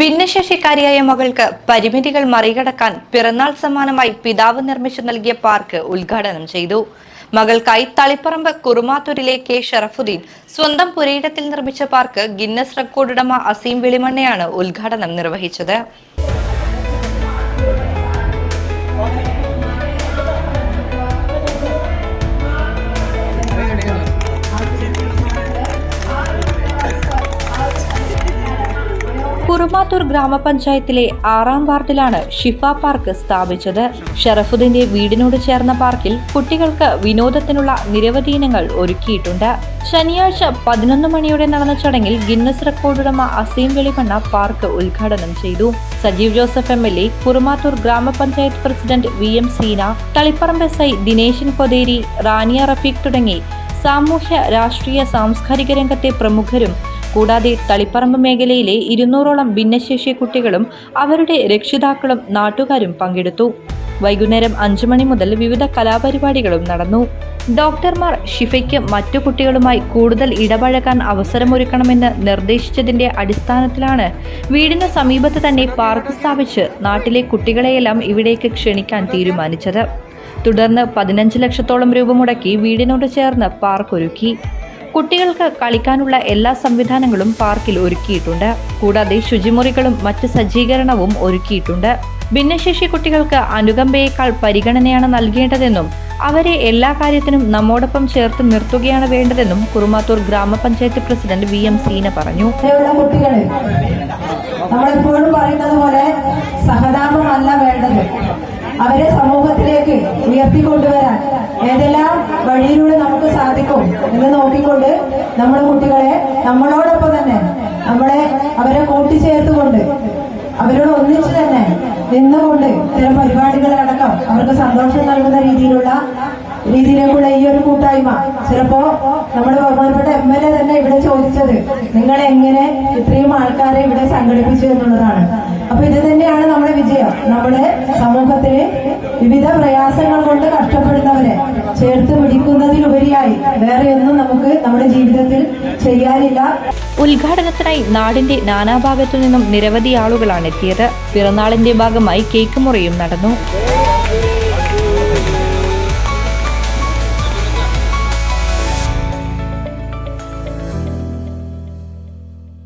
ഭിന്നശേഷിക്കാരിയായ മകൾക്ക് പരിമിതികൾ മറികടക്കാൻ പിറന്നാൾ സമ്മാനമായി പിതാവ് നിർമ്മിച്ചു നൽകിയ പാർക്ക് ഉദ്ഘാടനം ചെയ്തു. മകൾക്കായി തളിപ്പറമ്പ് കുറുമാത്തൂരിലെ കെ ഷറഫുദ്ദീൻ സ്വന്തം പുരയിടത്തിൽ നിർമ്മിച്ച പാർക്ക് ഗിന്നസ് റെക്കോർഡ് ഉടമ അസീം വെളിമണ്ണയാണ് ഉദ്ഘാടനം നിർവഹിച്ചത്. കുറുമാത്തൂർ ഗ്രാമപഞ്ചായത്തിലെ ആറാം വാർഡിലാണ് ഷിഫ പാർക്ക് സ്ഥാപിച്ചത്. ഷറഫുദ്ദീന്റെ വീടിനോട് ചേർന്ന പാർക്കിൽ കുട്ടികൾക്ക് വിനോദത്തിനുള്ള നിരവധി ഇനങ്ങൾ ഒരുക്കിയിട്ടുണ്ട്. ശനിയാഴ്ച പതിനൊന്ന് മണിയോടെ നടന്ന ചടങ്ങിൽ ഗിന്നസ് റെക്കോർഡ് ഉടമ അസീം വെളിമണ്ണ പാർക്ക് ഉദ്ഘാടനം ചെയ്തു. Sajeev Joseph M L A Kurumathur grama panchayat president V M Seena Taliparamba S I Dineshan Kotheri Rania Rafeeq തുടങ്ങി സാമൂഹ്യ രാഷ്ട്രീയ സാംസ്കാരിക രംഗത്തെ പ്രമുഖരും കൂടാതെ തളിപ്പറമ്പ് മേഖലയിലെ ഇരുന്നൂറോളം ഭിന്നശേഷി കുട്ടികളും അവരുടെ രക്ഷിതാക്കളും നാട്ടുകാരും പങ്കെടുത്തു. വൈകുന്നേരം അഞ്ചു മണി മുതൽ വിവിധ കലാപരിപാടികളും നടന്നു. ഡോക്ടർമാർ ഷിഫയ്ക്ക് മറ്റു കുട്ടികളുമായി കൂടുതൽ ഇടപഴകാൻ അവസരമൊരുക്കണമെന്ന് നിർദ്ദേശിച്ചതിന്റെ അടിസ്ഥാനത്തിലാണ് വീടിന് സമീപത്ത് തന്നെ പാർക്ക് സ്ഥാപിച്ച് നാട്ടിലെ കുട്ടികളെയെല്ലാം ഇവിടേക്ക് ക്ഷണിക്കാൻ തീരുമാനിച്ചത്. തുടർന്ന് പതിനഞ്ച് ലക്ഷത്തോളം രൂപ മുടക്കി വീടിനോട് ചേർന്ന് പാർക്ക് ഒരുക്കി. കുട്ടികൾക്ക് കളിക്കാനുള്ള എല്ലാ സംവിധാനങ്ങളും പാർക്കിൽ ഒരുക്കിയിട്ടുണ്ട്. കൂടാതെ ശുചിമുറികളും മറ്റ് സജ്ജീകരണവും ഒരുക്കിയിട്ടുണ്ട്. ഭിന്നശേഷി കുട്ടികൾക്ക് അനുകമ്പയേക്കാൾ പരിഗണനയാണ് നൽകേണ്ടതെന്നും അവരെ എല്ലാ കാര്യത്തിനും നമ്മോടൊപ്പം ചേർത്ത് നിർത്തുകയാണ് വേണ്ടതെന്നും കുറുമാത്തൂർ ഗ്രാമപഞ്ചായത്ത് പ്രസിഡന്റ് വി എം സീന പറഞ്ഞു. നമ്മളെപ്പോഴും അവരെ സമൂഹത്തിലേക്ക് ഉയർത്തിക്കൊണ്ടുവരാൻ ഏതെല്ലാം വഴിയിലൂടെ നമുക്ക് സാധിക്കും എന്ന് നോക്കിക്കൊണ്ട് നമ്മുടെ കുട്ടികളെ നമ്മളോടൊപ്പം തന്നെ നമ്മളെ അവരെ കൂട്ടിച്ചേർത്തുകൊണ്ട് അവരോട് ഒന്നിച്ച് തന്നെ നിന്നുകൊണ്ട് ഇത്തരം പരിപാടികളടക്കം അവർക്ക് സന്തോഷം നൽകുന്ന രീതിയിലുള്ള രീതിയിലേക്കുള്ള ഈ ഒരു കൂട്ടായ്മ. ചിലപ്പോ നമ്മുടെ ബഹുമാനപ്പെട്ട എം എൽ എ തന്നെ ഇവിടെ ചോദിച്ചത് നിങ്ങൾ എങ്ങനെ ഇത്രയും ആൾക്കാരെ ഇവിടെ സംഘടിപ്പിച്ചു എന്നുള്ളതാണ്. അപ്പൊ ഇത് നമ്മുടെ സമൂഹത്തിലെ വിവിധ പ്രയാസങ്ങൾ കൊണ്ട് കഷ്ടപ്പെടുന്നവരെ ചേർത്ത് പിടിക്കുന്നതിലുപരിയായി വേറെ ഒന്നും നമുക്ക് നമ്മുടെ ജീവിതത്തിൽ ചെയ്യാനില്ല. ഉദ്ഘാടനത്തിനായി നാടിന്റെ നാനാഭാഗത്തു നിന്നും നിരവധി ആളുകളാണ് എത്തിയത്. പിറന്നാളിന്റെ ഭാഗമായി കേക്ക് മുറിയും നടന്നു.